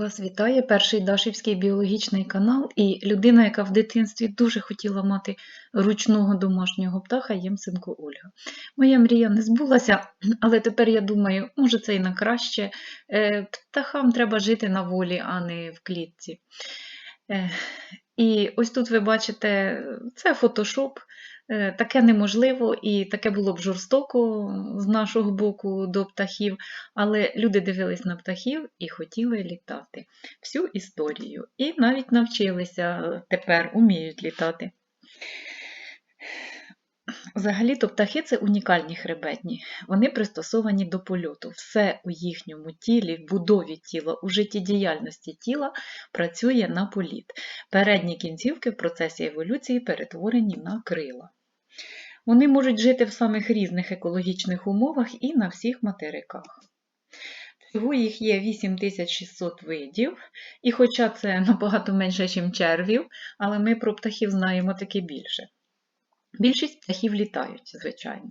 Вас вітає перший Дашівський біологічний канал і людина, яка в дитинстві дуже хотіла мати ручного домашнього птаха Ємсенко Ольга. Моя мрія не збулася, але тепер я думаю, може це і на краще. Е, Птахам треба жити на волі, а не в клітці. Е, І ось тут ви бачите, це фотошоп. Е, Таке неможливо і таке було б жорстоко з нашого боку до птахів, але люди дивились на птахів і хотіли літати всю історію. І навіть навчилися тепер, уміють літати. Взагалі-то птахи це унікальні хребетні. Вони пристосовані до польоту. Все у їхньому тілі, в будові тіла, у життєдіяльності тіла працює на політ. Передні кінцівки в процесі еволюції перетворені на крила. Вони можуть жити в самих різних екологічних умовах і на всіх материках. Всього їх є 8600 видів, і хоча це набагато менше, ніж червів, але ми про птахів знаємо таки більше. Більшість птахів літають, звичайно.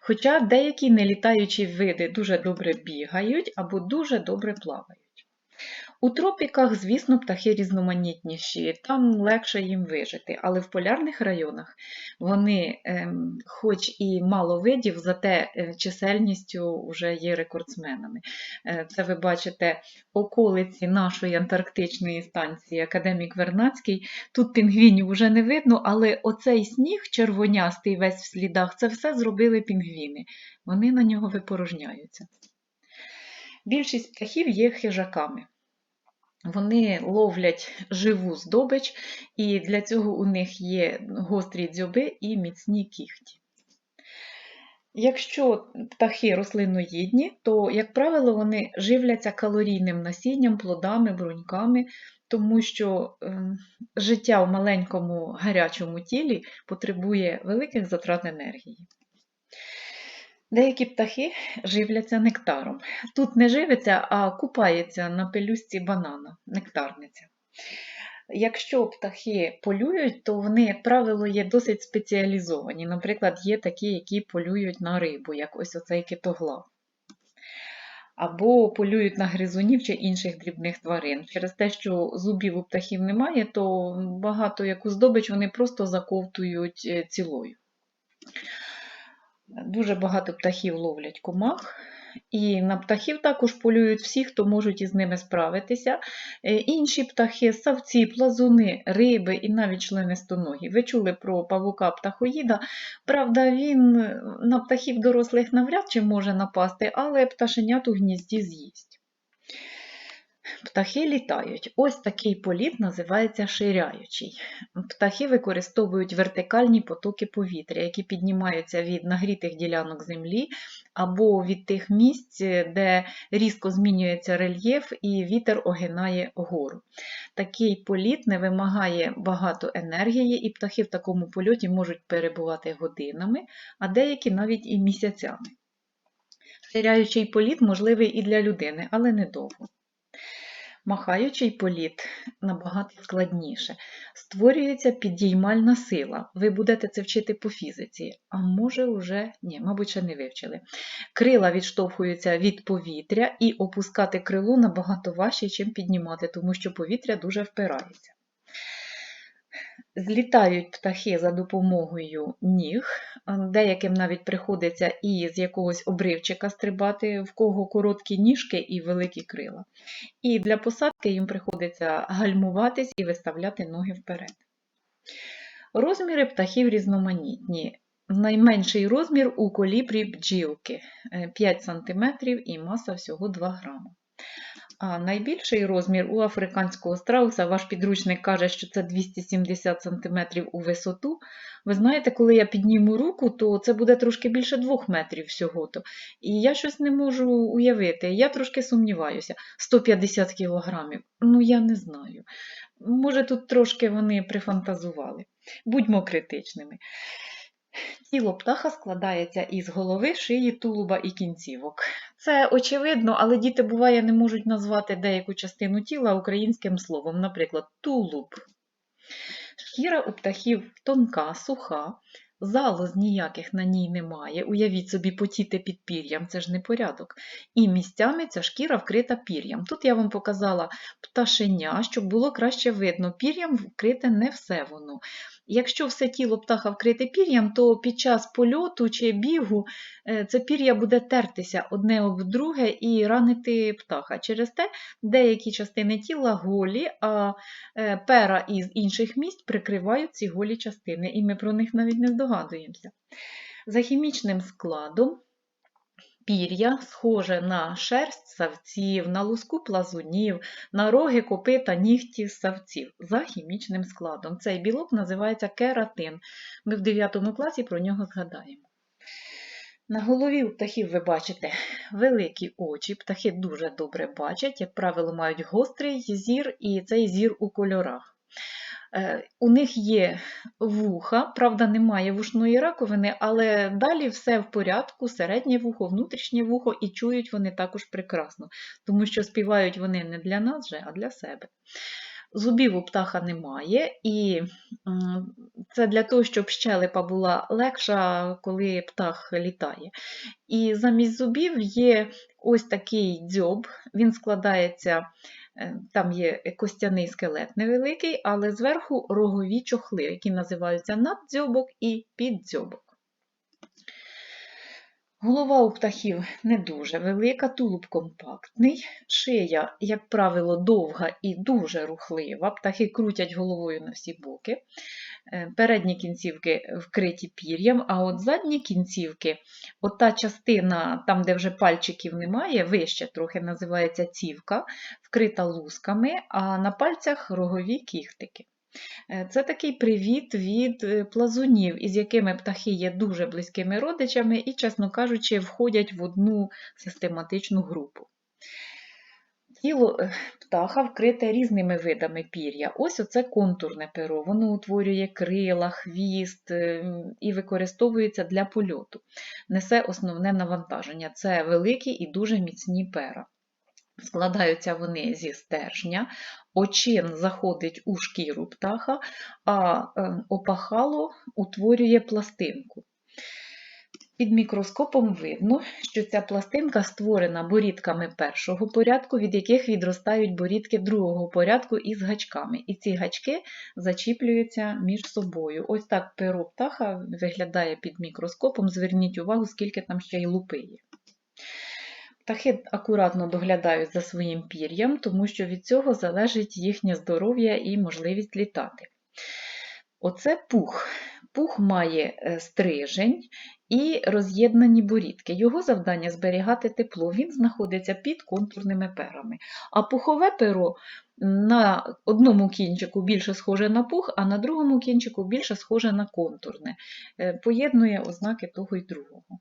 Хоча деякі нелітаючі види дуже добре бігають або дуже добре плавають. У тропіках, звісно, птахи різноманітніші, там легше їм вижити, але в полярних районах вони, ем, хоч і мало видів, зате е, чисельністю вже є рекордсменами. Е, Це ви бачите околиці нашої антарктичної станції Академік Вернацький. Тут пінгвінів вже не видно, але оцей сніг червонястий весь в слідах, це все зробили пінгвіни. Вони на нього випорожняються. Більшість птахів є хижаками. Вони ловлять живу здобич, і для цього у них є гострі дзьоби і міцні кіхті. Якщо птахи рослиноїдні, то, як правило, вони живляться калорійним насінням, плодами, бруньками, тому що е, життя в маленькому гарячому тілі потребує великих затрат енергії. Деякі птахи живляться нектаром. Тут не живиться, а купається на пелюстці банана, нектарниця. Якщо птахи полюють, то вони, як правило, є досить спеціалізовані. Наприклад, є такі, які полюють на рибу, як ось оцей китоглав. Або полюють на гризунів чи інших дрібних тварин. Через те, що зубів у птахів немає, то багато яку здобич вони просто заковтують е, цілою. Дуже багато птахів ловлять комах, і на птахів також полюють всі, хто можуть із ними справитися. Е, Інші птахи, савці, плазуни, риби і навіть членистоногі. Ви чули про павука птахоїда. Правда, він на птахів дорослих навряд чи може напасти, але пташенят у гнізді з'їсть. Птахи літають. Ось такий політ називається ширяючий. Птахи використовують вертикальні потоки повітря, які піднімаються від нагрітих ділянок землі або від тих місць, де різко змінюється рельєф і вітер огинає гору. Такий політ не вимагає багато енергії, і птахи в такому польоті можуть перебувати годинами, а деякі навіть і місяцями. Ширяючий політ можливий і для людини, але недовго. Махаючий політ набагато складніше. Створюється підіймальна сила. Ви будете це вчити по фізиці, а може вже ні, мабуть, ще не вивчили. Крила відштовхуються від повітря, і опускати крило набагато важче, ніж піднімати, тому що повітря дуже впирається. Злітають птахи за допомогою ніг, деяким навіть приходиться і з якогось обривчика стрибати, в кого короткі ніжки і великі крила. І для посадки їм приходиться гальмуватись і виставляти ноги вперед. Розміри птахів різноманітні. Найменший розмір у колібрі бджілки 5 см і маса всього 2 грама. А найбільший розмір у африканського страуса, ваш підручник каже, що це 270 см у висоту. Ви знаєте, коли я підніму руку, то це буде трошки більше 2 метрів всього-то. І я щось не можу уявити. Я трошки сумніваюся. 150 кілограмів. Ну, я не знаю. Може, тут трошки вони прифантазували. Будьмо критичними. Тіло птаха складається із голови, шиї, тулуба і кінцівок. Це очевидно, але діти буває не можуть назвати деяку частину тіла українським словом, наприклад, тулуб. Шкіра у птахів тонка, суха, залоз ніяких на ній немає. Уявіть собі, потіти під пір'ям, це ж не порядок. І місцями ця шкіра вкрита пір'ям. Тут я вам показала пташеня, щоб було краще видно. Пір'ям вкрите не все воно. Якщо все тіло птаха вкрите пір'ям, то під час польоту чи бігу е, це пір'я буде тертися одне об друге і ранити птаха. Через те деякі частини тіла голі, а е, пера із інших місць прикривають ці голі частини, і ми про них навіть не здогадуємося. За хімічним складом пір'я схоже на шерсть савців, на луску плазунів, на роги, копита, нігті савців за хімічним складом. Цей білок називається кератин. Ми в 9 класі про нього згадаємо. На голові у птахів ви бачите великі очі, птахи дуже добре бачать, як правило, мають гострий зір і цей зір у кольорах. Е, У них є вуха, правда, немає вушної раковини, але далі все в порядку, середнє вухо, внутрішнє вухо, і чують вони також прекрасно, тому що співають вони не для нас, же, а для себе. Зубів у птаха немає, і це для того, щоб щелепа була легша, коли птах літає. І замість зубів є ось такий дзьоб, він складається, там є костяний скелет невеликий, але зверху рогові чохли, які називаються наддзьобок і піддзьобок. Голова у птахів не дуже велика, тулуб компактний, шия, як правило, довга і дуже рухлива. Птахи крутять головою на всі боки. Е, Передні кінцівки вкриті пір'ям, а от задні кінцівки, от та частина, там, де вже пальчиків немає, вище трохи називається цівка, вкрита лусками, а на пальцях рогові кіхтики. Е, Це такий привіт від е, плазунів, із якими птахи є дуже близькими родичами і, чесно кажучи, входять в одну систематичну групу. Тіло е, птаха вкрите різними видами пір'я. Ось оце контурне перо, воно утворює крила, хвіст і використовується для польоту. Несе основне навантаження. Це великі і дуже міцні пера. Складаються вони зі стержня, очин заходить у шкіру птаха, а е, опахало утворює пластинку. Під мікроскопом видно, що ця пластинка створена борідками першого порядку, від яких відростають борідки другого порядку із гачками. І ці гачки зачіплюються між собою. Ось так перо птаха виглядає під мікроскопом. Зверніть увагу, скільки там ще й лупи є. Птахи акуратно доглядають за своїм пір'ям, тому що від цього залежить їхнє здоров'я і можливість літати. Оце пух. Пух має е, стрижень і роз'єднані борідки. Його завдання зберігати тепло, він знаходиться під контурними перами. А пухове перо на одному кінчику більше схоже на пух, а на другому кінчику більше схоже на контурне. Е, Поєднує ознаки того й другого.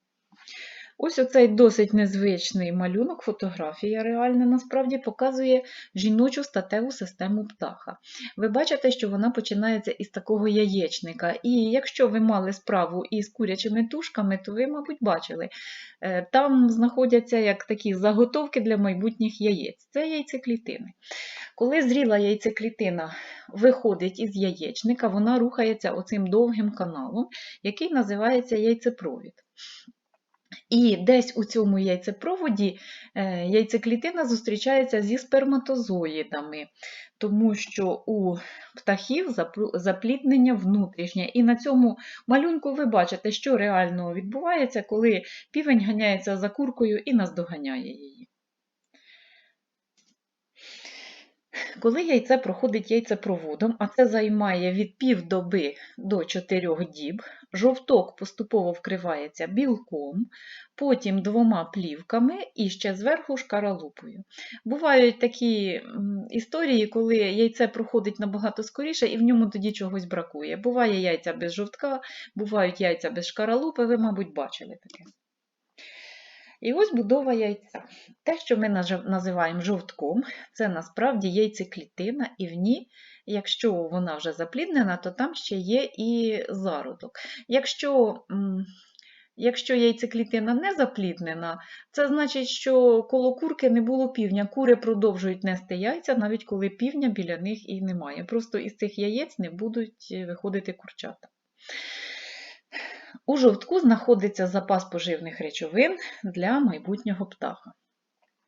Ось оцей досить незвичний малюнок, фотографія реальна насправді показує жіночу статеву систему птаха. Ви бачите, що вона починається із такого яєчника. І якщо ви мали справу із курячими тушками, то ви, мабуть, бачили, е, там знаходяться як такі заготовки для майбутніх яєць. Це яйцеклітини. Коли зріла яйцеклітина виходить із яєчника, вона рухається оцим довгим каналом, який називається яйцепровід. І десь у цьому яйцепроводі е, яйцеклітина зустрічається зі сперматозоїдами, тому що у птахів запліднення внутрішнє. І на цьому малюнку ви бачите, що реально відбувається, коли півень ганяється за куркою і наздоганяє її. Коли яйце проходить яйцепроводом, а це займає від півдоби до 4 діб, жовток поступово вкривається білком, потім двома плівками і ще зверху шкаралупою. Бувають такі історії, коли яйце проходить набагато скоріше і в ньому тоді чогось бракує. Буває яйця без жовтка, бувають яйця без шкаралупи, ви, мабуть, бачили таке. І ось будова яйця. Те, що ми називаємо жовтком, це насправді яйцеклітина, і в ній, якщо вона вже запліднена, то там ще є і зародок. Якщо, якщо яйцеклітина не запліднена, це значить, що коло курки не було півня. Кури продовжують нести яйця, навіть коли півня біля них і немає. Просто із цих яєць не будуть е, виходити курчата. У жовтку знаходиться запас поживних речовин для майбутнього птаха.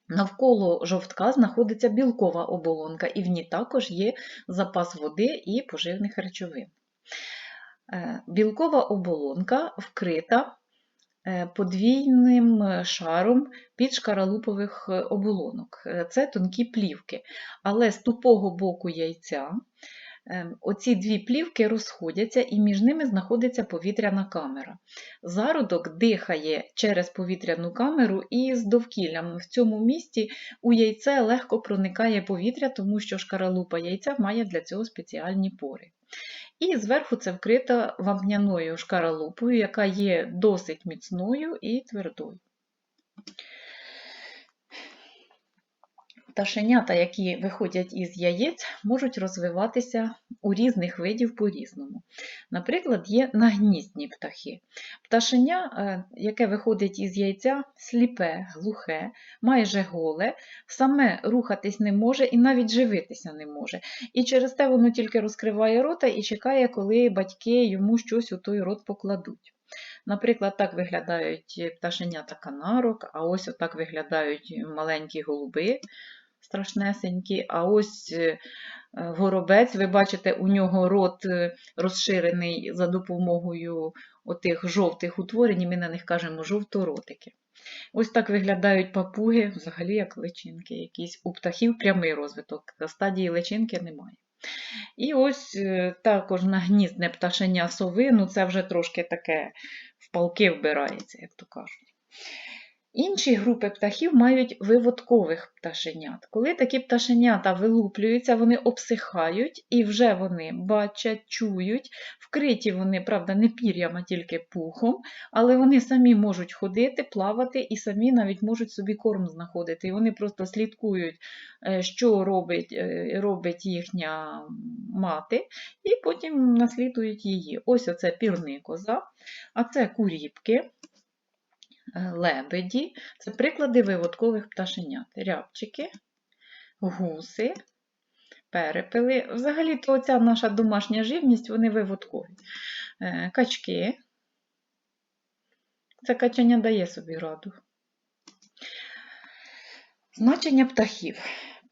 Навколо жовтка знаходиться білкова оболонка, і в ній також є запас води і поживних речовин. Е, Білкова оболонка вкрита е, подвійним шаром підшкаралупових е, оболонок. Це тонкі плівки. Але з тупого боку яйця оці дві плівки розходяться і між ними знаходиться повітряна камера. Зародок дихає через повітряну камеру і з довкіллям. В цьому місці у яйце легко проникає повітря, тому що шкаралупа яйця має для цього спеціальні пори. І зверху це вкрита вапняною шкаралупою, яка є досить міцною і твердою. Пташенята, які виходять із яєць, можуть розвиватися у різних видів по-різному. Наприклад, є нагніздні птахи. Пташеня, е, яке виходить із яйця, сліпе, глухе, майже голе, саме рухатись не може і навіть живитися не може. І через те воно тільки розкриває рота і чекає, коли батьки йому щось у той рот покладуть. Наприклад, так виглядають пташенята канарок, а ось отак виглядають маленькі голуби страшнесенькі. А ось е, горобець, ви бачите, у нього рот е, розширений за допомогою отих жовтих утворень, ми на них кажемо жовторотики. Ось так виглядають папуги, взагалі як личинки якісь. У птахів прямий розвиток, на стадії личинки немає. І ось е, також нагніздне пташеня сови, ну це вже трошки таке в палки вбирається, як то кажуть. Інші групи птахів мають виводкових пташенят. Коли такі пташенята вилуплюються, вони обсихають і вже вони бачать, чують. Вкриті вони, правда, не пір'ям, а тільки пухом, але вони самі можуть ходити, плавати і самі навіть можуть собі корм знаходити. І вони просто слідкують, е, що робить, е, робить їхня мати, і потім наслідують її. Ось оце пірни коза, а це куріпки. Е, лебеді це приклади виводкових пташенят. Рябчики, гуси, перепели. Взагалі-то оця наша домашня живність, вони виводкові. Е, Качки. Це качання дає собі раду. Значення птахів.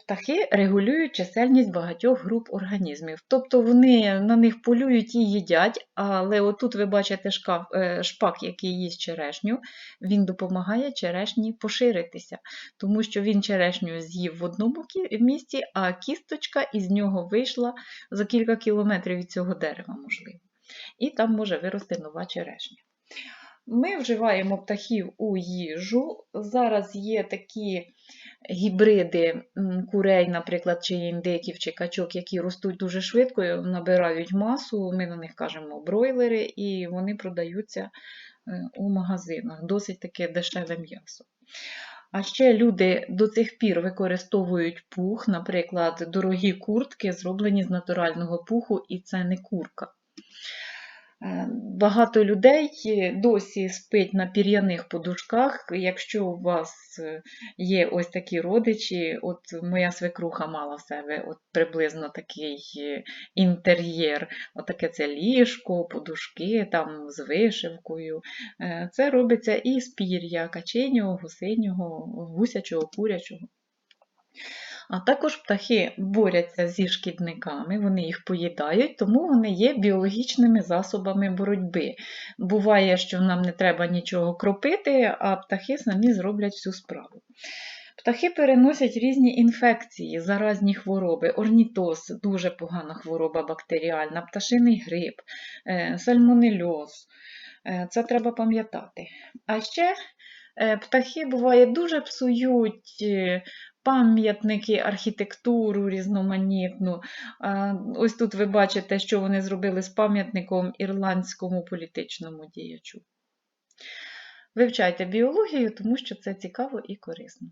Птахи регулюють чисельність багатьох груп організмів. Тобто вони на них полюють і їдять, але отут ви бачите шкаф, е, шпак, який їсть черешню, він допомагає черешні поширитися, тому що він черешню з'їв в одному місці, а кісточка із нього вийшла за кілька кілометрів від цього дерева, можливо. І там може вирости нова черешня. Ми вживаємо птахів у їжу. Зараз є такі гібриди курей, наприклад, чи індиків, чи качок, які ростуть дуже швидко, набирають масу. Ми на них кажемо бройлери, і вони продаються е, у магазинах. Досить таке дешеве м'ясо. А ще люди до цих пір використовують пух, наприклад, дорогі куртки зроблені з натурального пуху, і це не курка. Е, Багато людей досі спить на пір'яних подушках. Якщо у вас е, є ось такі родичі, от моя свекруха мала в себе от приблизно такий е, інтер'єр, отаке це ліжко, подушки там з вишивкою. Це робиться і з пір'я каченього, гусинього, гусячого, курячого. А також птахи борються зі шкідниками, вони їх поїдають, тому вони є біологічними засобами боротьби. Буває, що нам не треба нічого кропити, а птахи самі зроблять всю справу. Птахи переносять різні інфекції, заразні хвороби, орнітоз дуже погана хвороба бактеріальна, пташиний грип, е, сальмонельоз. Е, Це треба пам'ятати. А ще е, птахи буває дуже псують пам'ятники, архітектуру різноманітну. Ось тут ви бачите, що вони зробили з пам'ятником ірландському політичному діячу. Вивчайте біологію, тому що це цікаво і корисно.